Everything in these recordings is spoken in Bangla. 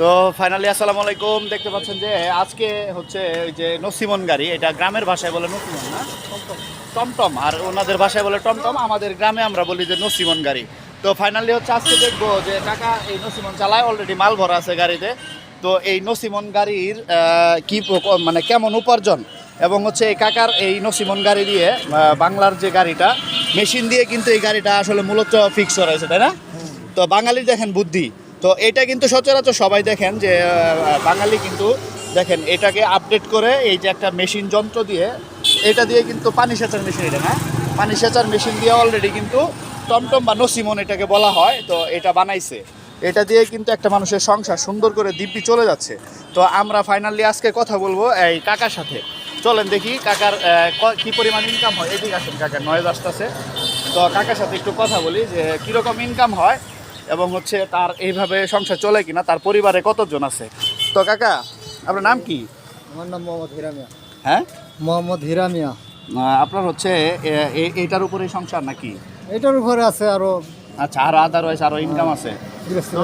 তো ফাইনালি আসসালামু আলাইকুম। দেখতে পাচ্ছেন যে আজকে হচ্ছে ওই যে নসিমন গাড়ি, এটা গ্রামের ভাষায় বলে নসিমন না? টমটম। আর ওনাদের ভাষায় বলে টমটম, আমাদের গ্রামে আমরা বলি যে নসিমন গাড়ি। তো ফাইনালি হচ্ছে আজকে দেখব যে কাকা এই নসিমন চালায় অলরেডি মাল ভরা আছে গাড়িতে। তো এই নসিমন গাড়ির কি মানে কেমন উপার্জন? এবং হচ্ছে এই কাকার এই নসিমন গাড়ি দিয়ে বাংলার যে গাড়িটা, মেশিন দিয়ে কিন্তু এই গাড়িটা আসলে মূলত ফিক্স হয়েছে, তাই না? তো বাঙালির দেখেন বুদ্ধি। তো এটা কিন্তু সচরাচর সবাই দেখেন যে বাঙালি কিন্তু দেখেন এটাকে আপডেট করে এই যে একটা মেশিন যন্ত্র দিয়ে, এটা দিয়ে কিন্তু পানি সেচার মেশিন এটা না পানি সেচার মেশিন দিয়ে অলরেডি কিন্তু টমটম বা নসিমন এটাকে বলা হয়, তো এটা বানাইছে। এটা দিয়ে কিন্তু একটা মানুষের সংসার সুন্দর করে দিব্যি চলে যাচ্ছে। তো আমরা ফাইনালি আজকে কথা বলব এই কাকার সাথে। চলেন দেখি কাকার ক- কি পরিমাণ ইনকাম হয়। এদিকে আসেন কাকার নয়েজ আসতেছে। তো কাকার সাথে একটু কথা বলি যে, কীরকম ইনকাম হয় এবং হচ্ছে তার এইভাবে সংসার চলে কিনা তার পরিবারে কতজন আছে? তো কাকা আপনার নাম কি? আমার নাম মোহাম্মদ হিরামিয়া। হ্যাঁ? মোহাম্মদ হিরামিয়া। আপনার হচ্ছে এ- এ- এইটার উপরেই সংসার নাকি? এটার উপরে আছে আরও আচ্ছা আর আদারওয়াইজ আরও ইনকাম আছে।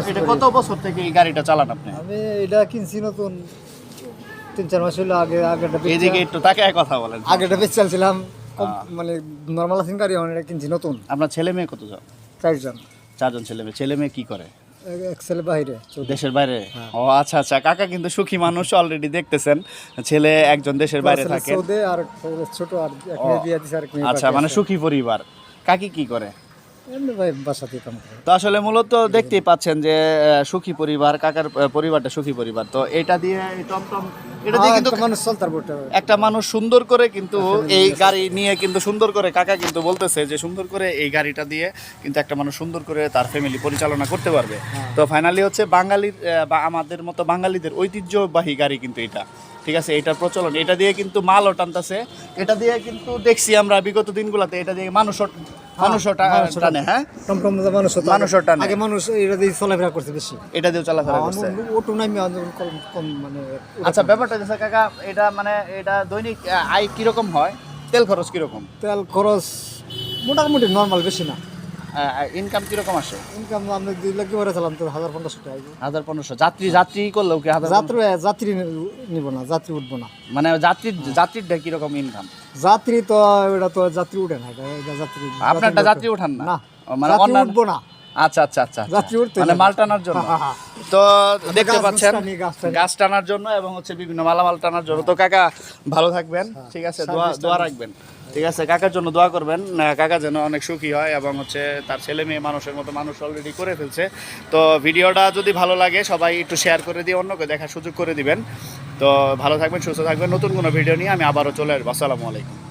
এটা কত বছর থেকে এই গাড়িটা চালান আপনি? আমি এটা কিনছি নতুন তিন চার মাস হলো আগে আগেটা এইদিকে একটু তাকে কথা বলেন। আগেটা বেচ চালছিলাম। মানে নর্মাল আছেন গাড়ি এটা কিনছি নতুন। আপনার ছেলে মেয়ে কতজন? চারজন। চারজন ছেলে মেয়ে। ছেলে মেয়ে কি করে? এক- এক ছেলে বাইরে দেশের বাইরে? হ্যাঁ। ও আচ্ছা আচ্ছা। কাকা কিন্তু সুখী মানুষ অলরেডি দেখতেছেন। ছেলে একজন দেশের বাইরে থাকে। আর ছোট আর আচ্ছা মানে সুখী পরিবার। কাকি কি করে? তো আসলে মূলত দেখতেই পাচ্ছেন যে সুখী পরিবার কাকার পরিবারটা সুখী পরিবার। তো এটা দিয়ে টমটম এটা দিয়ে কিন্তু একটা মানুষ একটা মানুষ সুন্দর করে কিন্তু এই গাড়ি নিয়ে কিন্তু সুন্দর করে কাকা কিন্তু বলতেছে যে সুন্দর করে এই গাড়িটা দিয়ে কিন্তু একটা মানুষ সুন্দর করে তার ফ্যামিলি পরিচালনা করতে পারবে। হ্যাঁ। তো ফাইনালি হচ্ছে বাঙালির বা আমাদের মতো বাঙালিদের ঐতিহ্যবাহী গাড়ি কিন্তু এটা। ঠিক আছে এটার প্রচলন। এটা দিয়ে কিন্তু মালও টানতেছে। এটা দিয়ে কিন্তু দেখছি আমরা বিগত দিনগুলোতে এটা দিয়ে মানুষও মানুষও টানে। হ্যাঁ? টমটম যে মানুষ মানুষও টানে। আগে মানুষ এটা দিয়ে চলাফেরা করছে বেশি। এটা দিয়ে চলাফেরা করছে। অটো নামি কম কম মানে আচ্ছা ব্যাপারটা হচ্ছে কাকা এটা মানে এটা দৈনিক আয় কীরকম হয়? তেল খরচ কীরকম? তেল খরচ মোটামুটি নর্মাল বেশি না। ইনকাম কীরকম আসে? ইনকাম আমরা দুই লাখ করে চালাম তো হাজার পনেরোশো টাকা হাজার পনেরোশো। যাত্রী যাত্রী করলেও কি হাজার যাত্রী যাত্রী নিব না যাত্রী উঠবো না। মানে যাত্রীরটা কীরকম ইনকাম যাত্রী তো তো যাত্রী উঠে না যাত্রী আপনারটা যাত্রী ওঠান না? মানে যাত্রী উঠবো না। আচ্ছা আচ্ছা আচ্ছা আচ্ছা। যাত্রী উঠতে মানে মাল টানার জন্য। হ্যাঁ, হ্যাঁ। তো দেখতে পাচ্ছেন গাছ টানার জন্য এবং হচ্ছে বিভিন্ন মালামাল টানার জন্য। তো কাকা ভালো থাকবেন হ্যাঁ। ঠিক আছে? দোয়া দোয়া রাখবেন। ঠিক আছে, কাকার জন্য দোয়া করবেন। কাকা যেন অনেক সুখী হয় এবং হচ্ছে তার ছেলে মেয়ে মানুষের মতো মানুষ অলরেডি করে ফেলছে। তো ভিডিওটা যদি ভালো লাগে, সবাই একটু শেয়ার করে দিয়ে অন্যকে দেখার সুযোগ করে দিবেন। তো ভালো থাকবেন, সুস্থ থাকবেন। নতুন কোনো ভিডিও নিয়ে আমি আবারও চলে আসব। আসসালামু আলাইকুম।